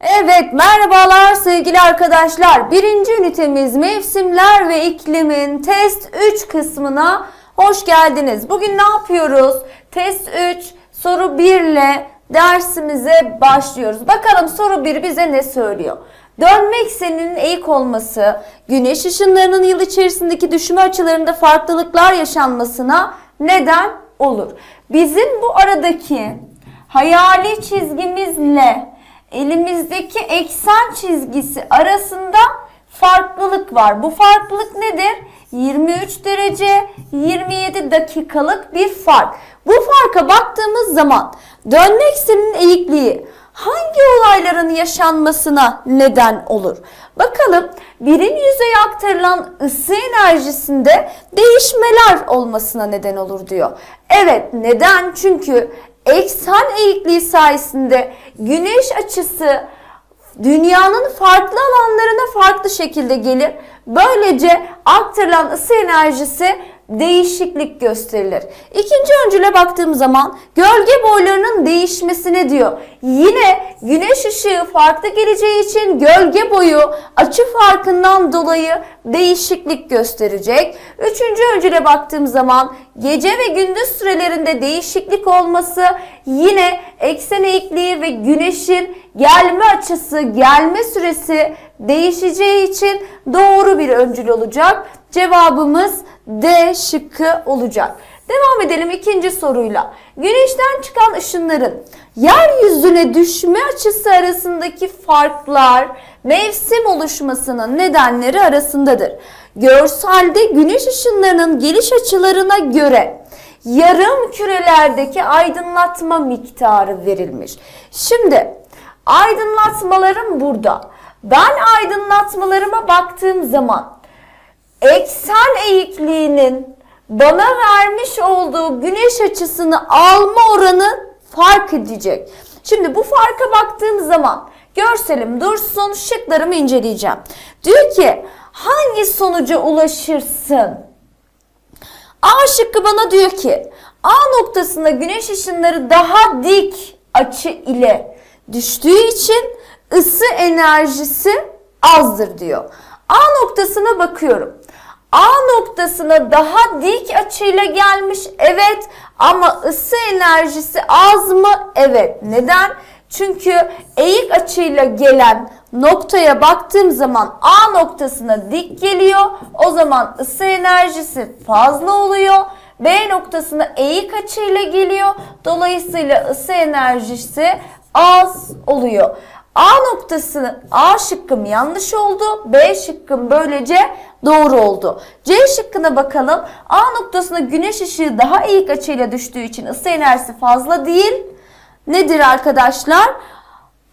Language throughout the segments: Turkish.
Evet merhabalar sevgili arkadaşlar. Birinci ünitemiz mevsimler ve iklimin test 3 kısmına hoş geldiniz. Bugün ne yapıyoruz? Test 3 soru 1 ile dersimize başlıyoruz. Bakalım soru 1 bize ne söylüyor? Dönme ekseninin eğik olması, güneş ışınlarının yıl içerisindeki düşme açılarında farklılıklar yaşanmasına neden olur. Bizim bu aradaki hayali çizgimizle elimizdeki eksen çizgisi arasında farklılık var. Bu farklılık nedir? 23 derece 27 dakikalık bir fark. Bu farka baktığımız zaman dönme ekseninin eğikliği hangi olayların yaşanmasına neden olur? Bakalım birin yüzeye aktarılan ısı enerjisinde değişmeler olmasına neden olur diyor. Evet neden? Çünkü eksen eğikliği sayesinde güneş açısı dünyanın farklı alanlarına farklı şekilde gelir. Böylece aktarılan ısı enerjisi değişiklik gösterilir. İkinci öncüle baktığım zaman gölge boylarının değişmesine diyor. Yine güneş ışığı farklı geleceği için gölge boyu açı farkından dolayı değişiklik gösterecek. Üçüncü öncüle baktığım zaman gece ve gündüz sürelerinde değişiklik olması yine eksen eğikliği ve güneşin gelme açısı, gelme süresi değişeceği için doğru bir öncül olacak. Cevabımız D şıkkı olacak. Devam edelim ikinci soruyla. Güneşten çıkan ışınların yeryüzüne düşme açısı arasındaki farklar mevsim oluşmasının nedenleri arasındadır. Görselde güneş ışınlarının geliş açılarına göre yarım kürelerdeki aydınlatma miktarı verilmiş. Şimdi aydınlatmalarım burada. Ben aydınlatmalarıma baktığım zaman eksen eğikliğinin bana vermiş olduğu güneş açısını alma oranı fark edecek. Şimdi bu farka baktığım zaman görselim dursun şıklarımı inceleyeceğim. Diyor ki hangi sonuca ulaşırsın? A şıkkı bana diyor ki A noktasında güneş ışınları daha dik açı ile düştüğü için ısı enerjisi azdır diyor. A noktasına bakıyorum. A noktasına daha dik açıyla gelmiş evet ama ısı enerjisi az mı? Evet. Neden? Çünkü eğik açıyla gelen noktaya baktığım zaman A noktasına dik geliyor. O zaman ısı enerjisi fazla oluyor. B noktasına eğik açıyla geliyor. Dolayısıyla ısı enerjisi az oluyor. A noktası A şıkkım yanlış oldu. B şıkkım böylece doğru oldu. C şıkkına bakalım. A noktasına güneş ışığı daha eğik açıyla düştüğü için ısı enerjisi fazla değil. Nedir arkadaşlar?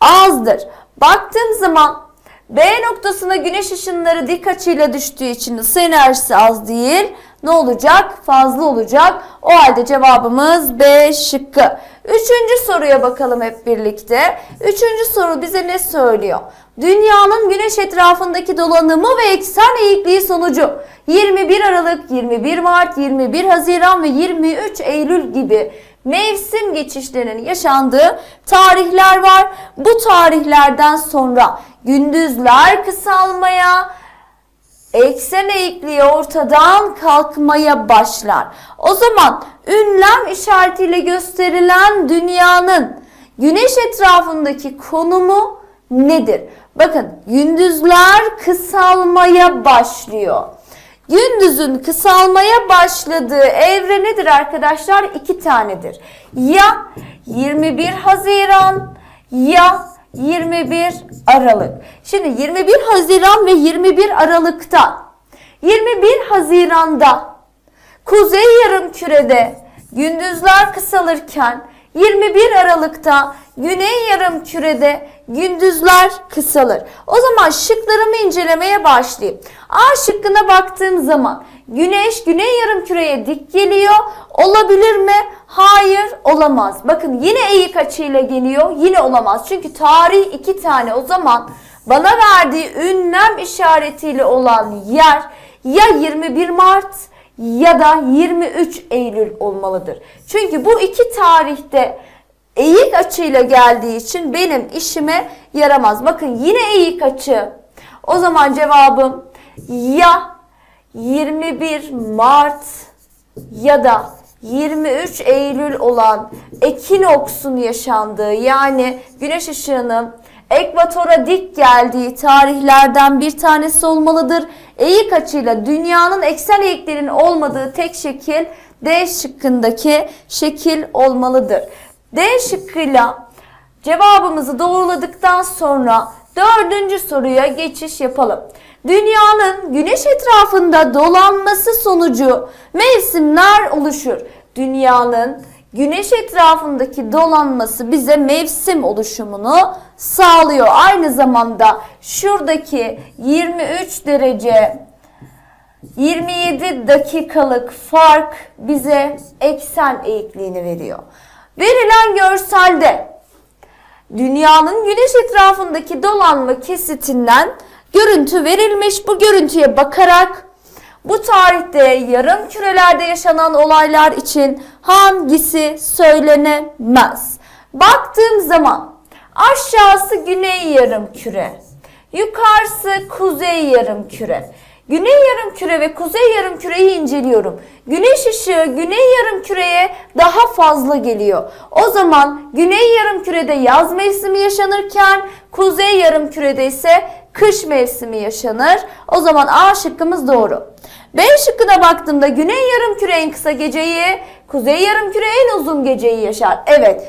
Azdır. Baktığım zaman B noktasına güneş ışınları dik açıyla düştüğü için ısı enerjisi az değil. Ne olacak? Fazla olacak. O halde cevabımız B şıkkı. Üçüncü soruya bakalım hep birlikte. Üçüncü soru bize ne söylüyor? Dünyanın güneş etrafındaki dolanımı ve eksen eğikliği sonucu 21 Aralık, 21 Mart, 21 Haziran ve 23 Eylül gibi mevsim geçişlerinin yaşandığı tarihler var. Bu tarihlerden sonra gündüzler kısalmaya, eksen eğikliği ortadan kalkmaya başlar. O zaman ünlem işaretiyle gösterilen dünyanın güneş etrafındaki konumu nedir? Bakın gündüzler kısalmaya başlıyor. Gündüzün kısalmaya başladığı evre nedir arkadaşlar? İki tanedir. Ya 21 Haziran ya 21 Aralık. Şimdi 21 Haziran ve 21 Aralık'ta 21 Haziran'da Kuzey Yarımküre'de gündüzler kısalırken 21 Aralık'ta Güney Yarımküre'de gündüzler kısalır. O zaman şıklarımı incelemeye başlayayım. A şıkkına baktığım zaman Güneş Güney Yarımküre'ye dik geliyor. Olabilir mi? Hayır, olamaz. Bakın yine eğik açıyla geliyor. Yine olamaz. Çünkü tarih iki tane. O zaman bana verdiği ünlem işaretiyle olan yer ya 21 Mart ya da 23 Eylül olmalıdır. Çünkü bu iki tarihte eğik açıyla geldiği için benim işime yaramaz. Bakın yine eğik açı. O zaman cevabım ya 21 Mart ya da 23 Eylül olan ekinoksun yaşandığı yani güneş ışığının ekvatora dik geldiği tarihlerden bir tanesi olmalıdır. Eğik açıyla dünyanın eksen eğiklerinin olmadığı tek şekil D şıkkındaki şekil olmalıdır. D şıkkıyla cevabımızı doğruladıktan sonra dördüncü soruya geçiş yapalım. Dünyanın güneş etrafında dolanması sonucu mevsimler oluşur. Dünyanın güneş etrafındaki dolanması bize mevsim oluşumunu sağlıyor. Aynı zamanda şuradaki 23 derece 27 dakikalık fark bize eksen eğikliğini veriyor. Verilen görselde dünyanın güneş etrafındaki dolanma kesitinden görüntü verilmiş. Bu görüntüye bakarak bu tarihte yarım kürelerde yaşanan olaylar için hangisi söylenemez? Baktığım zaman aşağısı güney yarım küre, yukarısı kuzey yarım küre. Güney yarım küre ve kuzey yarım küreyi inceliyorum. Güneş ışığı güney yarım küreye daha fazla geliyor. O zaman güney yarım kürede yaz mevsimi yaşanırken kuzey yarım kürede ise kış mevsimi yaşanır. O zaman A şıkkımız doğru. B şıkkına baktığımda güney yarım küre en kısa geceyi, kuzey yarım küre en uzun geceyi yaşar. Evet.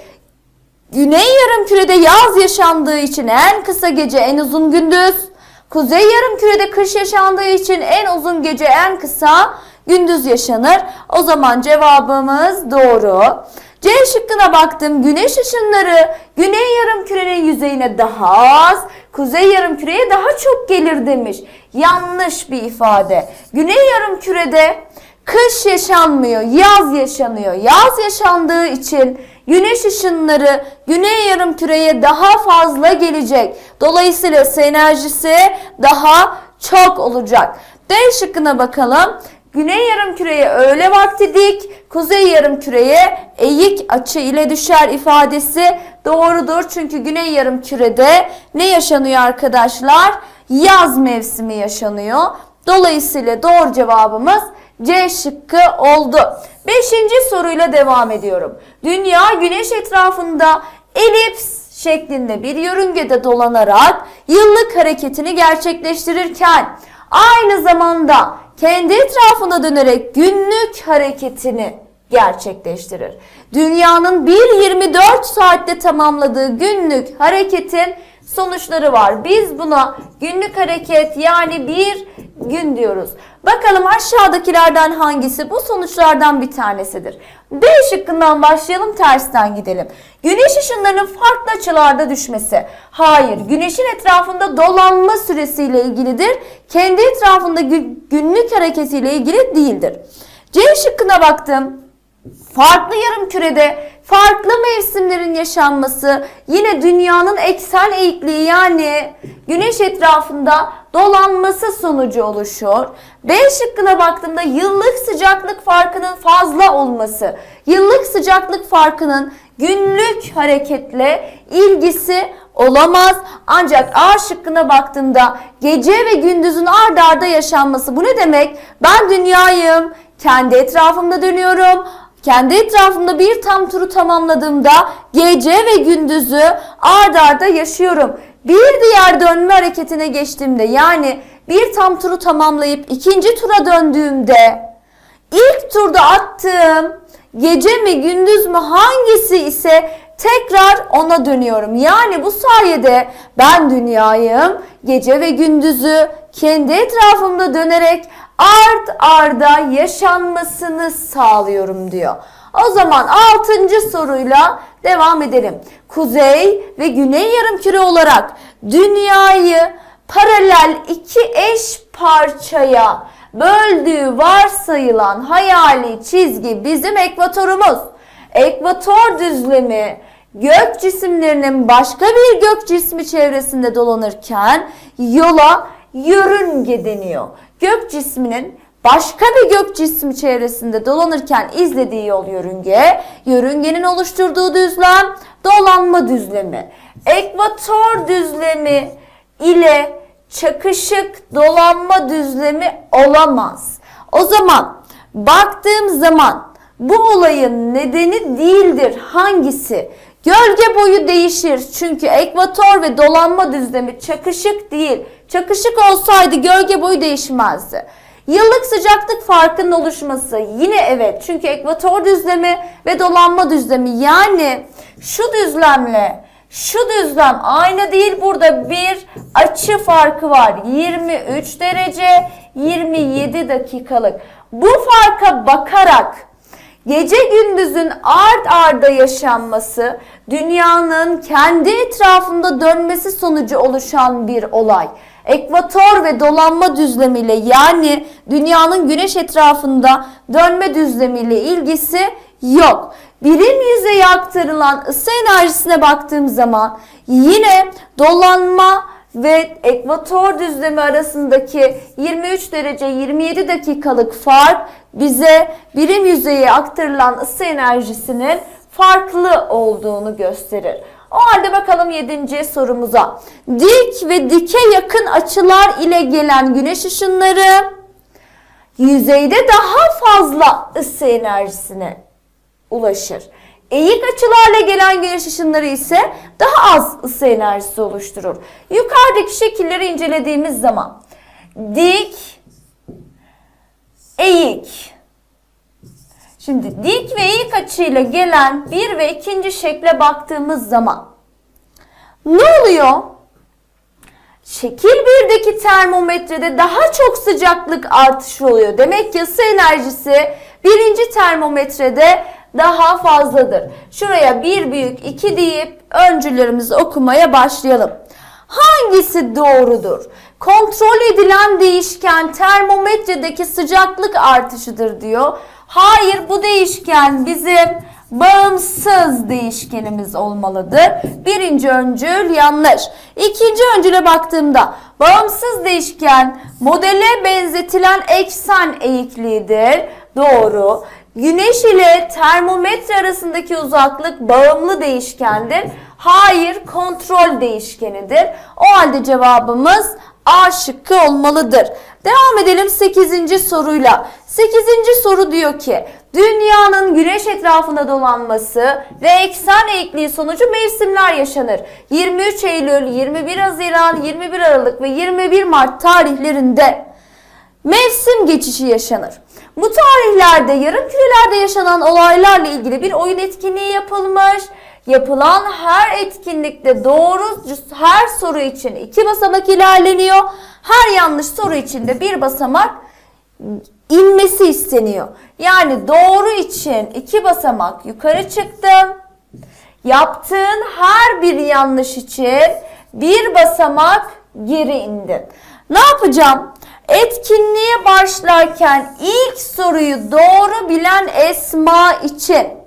Güney yarım kürede yaz yaşandığı için en kısa gece en uzun gündüz. Kuzey yarım kürede kış yaşandığı için en uzun gece en kısa gündüz yaşanır. O zaman cevabımız doğru. C şıkkına baktım. Güneş ışınları güney yarım kürenin yüzeyine daha az, kuzey yarım küreye daha çok gelir demiş. Yanlış bir ifade. Güney yarım kürede kış yaşanmıyor, yaz yaşanıyor. Yaz yaşandığı için güneş ışınları güney yarım küreye daha fazla gelecek. Dolayısıyla ısı enerjisi daha çok olacak. D şıkkına bakalım. Güney yarım küreye öğle vakti dik, kuzey yarım küreye eğik açı ile düşer ifadesi doğrudur. Çünkü güney yarım kürede ne yaşanıyor arkadaşlar? Yaz mevsimi yaşanıyor. Dolayısıyla doğru cevabımız C şıkkı oldu. Beşinci soruyla devam ediyorum. Dünya güneş etrafında elips şeklinde bir yörüngede dolanarak yıllık hareketini gerçekleştirirken aynı zamanda kendi etrafına dönerek günlük hareketini gerçekleştirir. Dünyanın 1.24 saatte tamamladığı günlük hareketin sonuçları var. Biz buna günlük hareket yani bir gün diyoruz. Bakalım aşağıdakilerden hangisi bu sonuçlardan bir tanesidir. B şıkkından başlayalım tersten gidelim. Güneş ışınlarının farklı açılarda düşmesi. Hayır, güneşin etrafında dolanma süresiyle ilgilidir. Kendi etrafında günlük hareketiyle ilgili değildir. C şıkkına baktım. Farklı yarım kürede farklı mevsimlerin yaşanması yine dünyanın eksen eğikliği yani güneş etrafında dolanması sonucu oluşur. B şıkkına baktığımda yıllık sıcaklık farkının fazla olması. Yıllık sıcaklık farkının günlük hareketle ilgisi olamaz. Ancak A şıkkına baktığımda gece ve gündüzün ard arda yaşanması. Bu ne demek? Ben dünyayım, kendi etrafımda dönüyorum kendi etrafımda bir tam turu tamamladığımda gece ve gündüzü ard arda yaşıyorum. Bir diğer dönme hareketine geçtiğimde yani bir tam turu tamamlayıp ikinci tura döndüğümde ilk turda attığım gece mi gündüz mü hangisi ise tekrar ona dönüyorum. Yani bu sayede ben dünyayım gece ve gündüzü kendi etrafımda dönerek ard arda yaşanmasını sağlıyorum diyor. O zaman 6. soruyla devam edelim. Kuzey ve güney yarımküre olarak dünyayı paralel iki eş parçaya böldüğü varsayılan hayali çizgi bizim ekvatorumuz. Ekvator düzlemi gök cisimlerinin başka bir gök cismi çevresinde dolanırken yola yörünge deniyor. Gök cisminin başka bir gök cismi çevresinde dolanırken izlediği yol yörünge, yörüngenin oluşturduğu düzlem dolanma düzlemi. Ekvator düzlemi ile çakışık dolanma düzlemi olamaz. O zaman baktığım zaman bu olayın nedeni değildir. Hangisi? Gölge boyu değişir. Çünkü ekvator ve dolanma düzlemi çakışık değil. Çakışık olsaydı gölge boyu değişmezdi. Yıllık sıcaklık farkının oluşması yine evet. Çünkü ekvator düzlemi ve dolanma düzlemi yani şu düzlemle şu düzlem aynı değil. Burada bir açı farkı var. 23 derece 27 dakikalık. Bu farka bakarak gece gündüzün ard arda yaşanması dünyanın kendi etrafında dönmesi sonucu oluşan bir olay. Ekvator ve dolanma düzlemiyle yani dünyanın güneş etrafında dönme düzlemiyle ilgisi yok. Birim yüzeye aktarılan ısı enerjisine baktığım zaman yine dolanma ve ekvator düzlemi arasındaki 23 derece 27 dakikalık fark bize birim yüzeye aktarılan ısı enerjisinin farklı olduğunu gösterir. O halde bakalım 7. sorumuza. Dik ve dike yakın açılar ile gelen güneş ışınları yüzeyde daha fazla ısı enerjisine ulaşır. Eğik açılarla gelen güneş ışınları ise daha az ısı enerjisi oluşturur. Yukarıdaki şekilleri incelediğimiz zaman dik, eğik. Şimdi dik ve eğik açıyla gelen bir ve ikinci şekle baktığımız zaman ne oluyor? Şekil 1'deki termometrede daha çok sıcaklık artışı oluyor. Demek ki ısı enerjisi birinci termometrede daha fazladır. Şuraya bir büyük 2 deyip öncülerimizi okumaya başlayalım. Hangisi doğrudur? Kontrol edilen değişken termometredeki sıcaklık artışıdır diyor. Hayır bu değişken bizim bağımsız değişkenimiz olmalıdır. Birinci öncül yanlış. İkinci öncüle baktığımda bağımsız değişken modele benzetilen eksen eğikliğidir. Doğru. Güneş ile termometre arasındaki uzaklık bağımlı değişkendir. Hayır, kontrol değişkenidir. O halde cevabımız A şıkkı olmalıdır. Devam edelim 8. soruyla. 8. soru diyor ki Dünyanın güneş etrafında dolanması ve eksen eğikliği sonucu mevsimler yaşanır. 23 Eylül, 21 Haziran, 21 Aralık ve 21 Mart tarihlerinde mevsim geçişi yaşanır. Bu tarihlerde yarım kürelerde yaşanan olaylarla ilgili bir oyun etkinliği yapılmış. Yapılan her etkinlikte doğru her soru için iki basamak ilerleniyor. Her yanlış soru için de bir basamak inmesi isteniyor. Yani doğru için iki basamak yukarı çıktın. Yaptığın her bir yanlış için bir basamak geri indin. Ne yapacağım? Etkinliğe başlarken ilk soruyu doğru bilen Esma için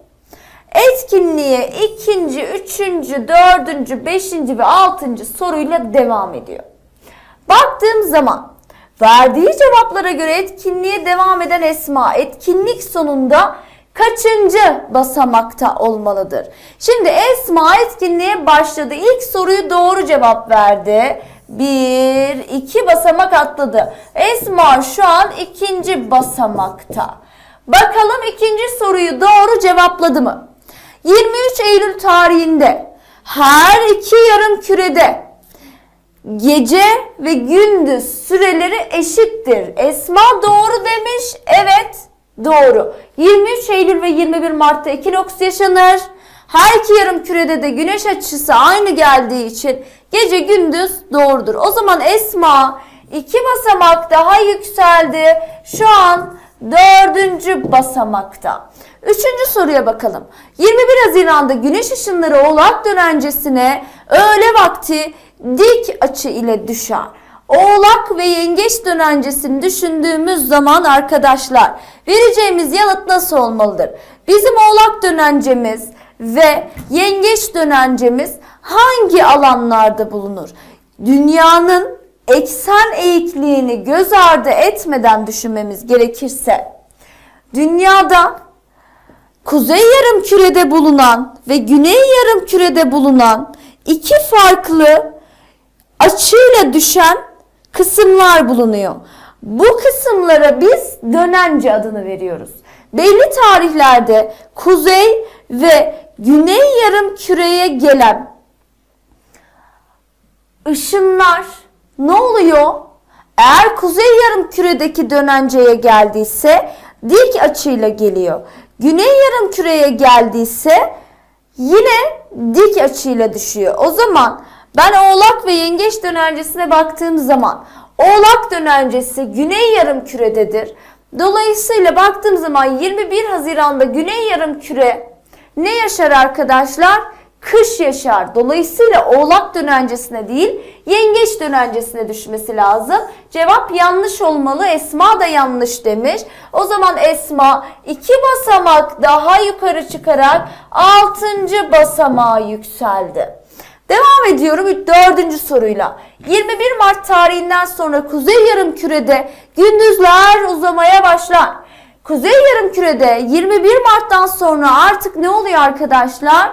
etkinliğe ikinci, üçüncü, dördüncü, beşinci ve altıncı soruyla devam ediyor. Baktığım zaman verdiği cevaplara göre etkinliğe devam eden Esma etkinlik sonunda kaçıncı basamakta olmalıdır? Şimdi Esma etkinliğe başladı. İlk soruyu doğru cevap verdi. Bir, iki basamak atladı. Esma şu an ikinci basamakta. Bakalım ikinci soruyu doğru cevapladı mı? 23 Eylül tarihinde her iki yarım kürede gece ve gündüz süreleri eşittir. Esma doğru demiş. Evet doğru. 23 Eylül ve 21 Mart'ta ekinoks yaşanır. Her iki yarım kürede de güneş açısı aynı geldiği için gece gündüz doğrudur. O zaman Esma iki basamak daha yükseldi. Şu an dördüncü basamakta. Üçüncü soruya bakalım. 21 Haziran'da güneş ışınları oğlak dönencesine öğle vakti dik açı ile düşer. Oğlak ve yengeç dönencesini düşündüğümüz zaman arkadaşlar vereceğimiz yanıt nasıl olmalıdır? Bizim oğlak dönencemiz ve yengeç dönencemiz hangi alanlarda bulunur? Dünyanın eksen eğikliğini göz ardı etmeden düşünmemiz gerekirse dünyada kuzey yarım kürede bulunan ve güney yarım kürede bulunan iki farklı açıyla düşen kısımlar bulunuyor. Bu kısımlara biz dönence adını veriyoruz. Belli tarihlerde kuzey ve güney yarım küreye gelen ışınlar ne oluyor? Eğer kuzey yarım küredeki dönenceye geldiyse dik açıyla geliyor. Güney yarım küreye geldiyse yine dik açıyla düşüyor. O zaman ben oğlak ve yengeç dönencesine baktığım zaman oğlak dönencesi güney yarım kürededir. Dolayısıyla baktığım zaman 21 Haziran'da güney yarım küre ne yaşar arkadaşlar? Kış yaşar. Dolayısıyla oğlak dönencesine değil yengeç dönencesine düşmesi lazım. Cevap yanlış olmalı. Esma da yanlış demiş. O zaman Esma iki basamak daha yukarı çıkarak 6. basamağa yükseldi. Devam ediyorum dördüncü soruyla. 21 Mart tarihinden sonra Kuzey Yarımküre'de gündüzler uzamaya başlar. Kuzey Yarımküre'de 21 Mart'tan sonra artık ne oluyor arkadaşlar?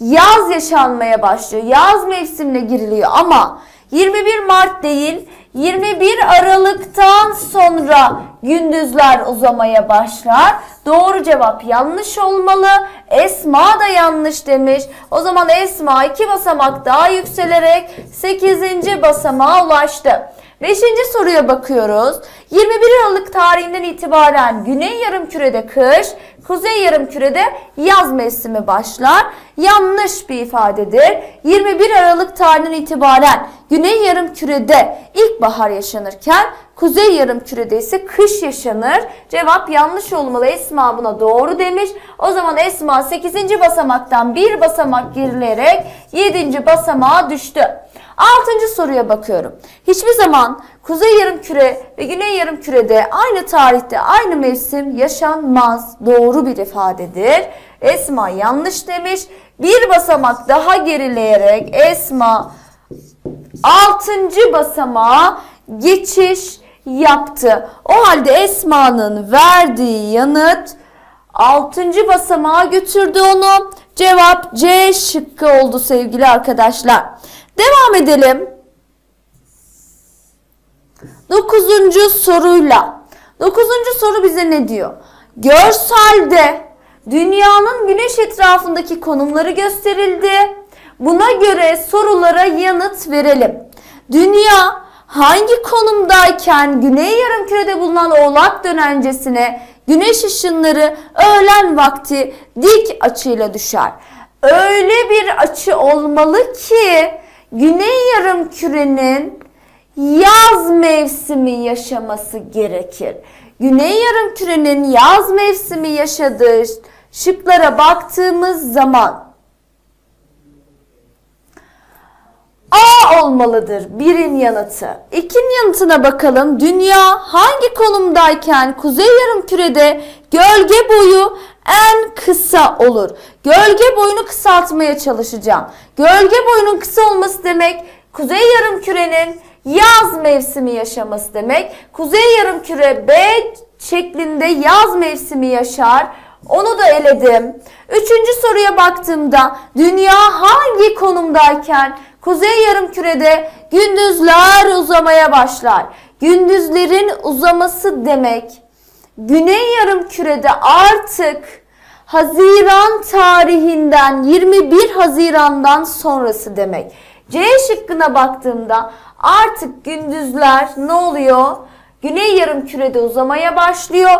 Yaz yaşanmaya başlıyor. Yaz mevsimine giriliyor ama 21 Mart değil 21 Aralık'tan sonra gündüzler uzamaya başlar. Doğru cevap yanlış olmalı. Esma da yanlış demiş. O zaman Esma iki basamak daha yükselerek 8. basamağa ulaştı. Beşinci soruya bakıyoruz. 21 Aralık tarihinden itibaren Güney Yarımküre'de kış, Kuzey Yarımküre'de yaz mevsimi başlar. Yanlış bir ifadedir. 21 Aralık tarihinden itibaren Güney Yarımküre'de ilkbahar yaşanırken Kuzey Yarımküre'de ise kış yaşanır. Cevap yanlış olmalı. Esma buna doğru demiş. O zaman Esma 8. basamaktan bir basamak gerilerek 7. basamağa düştü. Altıncı soruya bakıyorum. Hiçbir zaman Kuzey Yarımküre ve Güney Yarımküre'de aynı tarihte aynı mevsim yaşanmaz. Doğru bir ifadedir. Esma yanlış demiş. Bir basamak daha gerileyerek Esma 6. basamağa geçiş yaptı. O halde Esma'nın verdiği yanıt 6. basamağa götürdü onu. Cevap C şıkkı oldu sevgili arkadaşlar. Devam edelim. Dokuzuncu soruyla. Dokuzuncu soru bize ne diyor? Görselde dünyanın güneş etrafındaki konumları gösterildi. Buna göre sorulara yanıt verelim. Dünya hangi konumdayken güney yarımkürede bulunan oğlak dönencesine güneş ışınları öğlen vakti dik açıyla düşer? Öyle bir açı olmalı ki güney yarımkürenin yaz mevsimi yaşaması gerekir. Güney yarımkürenin yaz mevsimi yaşadığı şıklara baktığımız zaman A olmalıdır birin yanıtı. İkin yanıtına bakalım. Dünya hangi konumdayken kuzey yarımkürede gölge boyu en kısa olur. Gölge boyunu kısaltmaya çalışacağım. Gölge boyunun kısa olması demek kuzey yarımkürenin yaz mevsimi yaşaması demek. Kuzey yarımküre B şeklinde yaz mevsimi yaşar. Onu da eledim. Üçüncü soruya baktığımda dünya hangi konumdayken kuzey yarımkürede gündüzler uzamaya başlar. Gündüzlerin uzaması demek güney yarımkürede artık Haziran tarihinden 21 Haziran'dan sonrası demek. C şıkkına baktığımda artık gündüzler ne oluyor? Güney yarım kürede uzamaya başlıyor.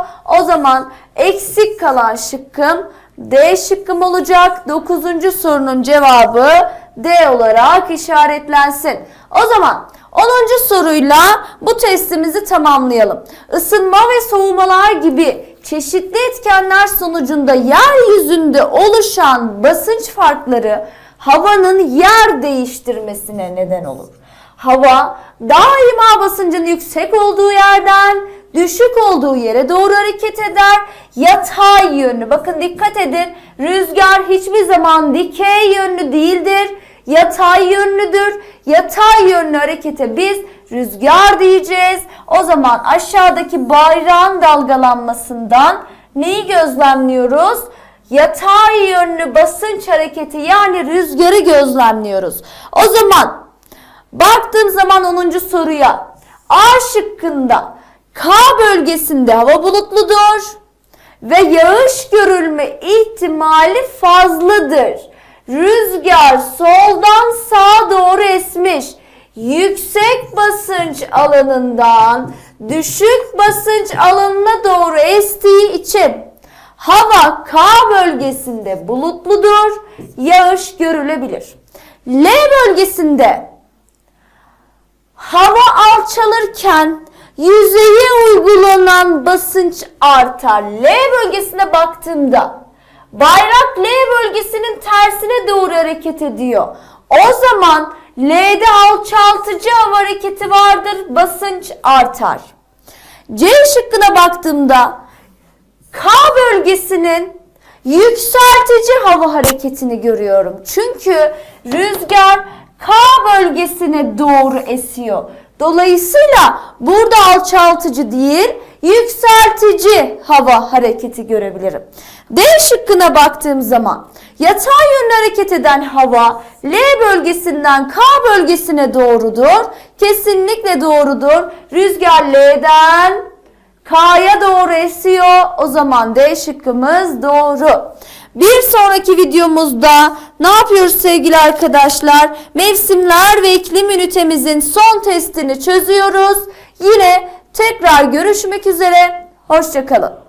O zaman eksik kalan şıkkım D şıkkım olacak. 9. sorunun cevabı D olarak işaretlensin. O zaman 10. soruyla bu testimizi tamamlayalım. Isınma ve soğumalar gibi çeşitli etkenler sonucunda yeryüzünde oluşan basınç farkları havanın yer değiştirmesine neden olur. Hava daima basıncın yüksek olduğu yerden düşük olduğu yere doğru hareket eder. Yatay yönlü. Bakın dikkat edin. Rüzgar hiçbir zaman dikey yönlü değildir. Yatay yönlüdür. Yatay yönlü harekete biz rüzgar diyeceğiz. O zaman aşağıdaki bayrağın dalgalanmasından neyi gözlemliyoruz? Yatay yönlü basınç hareketi yani rüzgarı gözlemliyoruz. O zaman baktığım zaman 10. soruya A şıkkında K bölgesinde hava bulutludur ve yağış görülme ihtimali fazladır. Rüzgar soldan sağa doğru esmiş. Yüksek basınç alanından düşük basınç alanına doğru estiği için hava K bölgesinde bulutludur. Yağış görülebilir. L bölgesinde hava alçalırken yüzeye uygulanan basınç artar. L bölgesine baktığımda bayrak L bölgesinin tersine doğru hareket ediyor. O zaman L'de alçaltıcı hava hareketi vardır. Basınç artar. C şıkkına baktığımda K bölgesinin yükseltici hava hareketini görüyorum. Çünkü rüzgar K bölgesine doğru esiyor. Dolayısıyla burada alçaltıcı değil, yükseltici hava hareketi görebilirim. D şıkkına baktığım zaman yatay yönlü hareket eden hava L bölgesinden K bölgesine doğrudur. Kesinlikle doğrudur. Rüzgar L'den K'ya doğru esiyor. O zaman D şıkkımız doğru. Bir sonraki videomuzda ne yapıyoruz sevgili arkadaşlar? Mevsimler ve iklim ünitemizin son testini çözüyoruz. Yine tekrar görüşmek üzere. Hoşçakalın.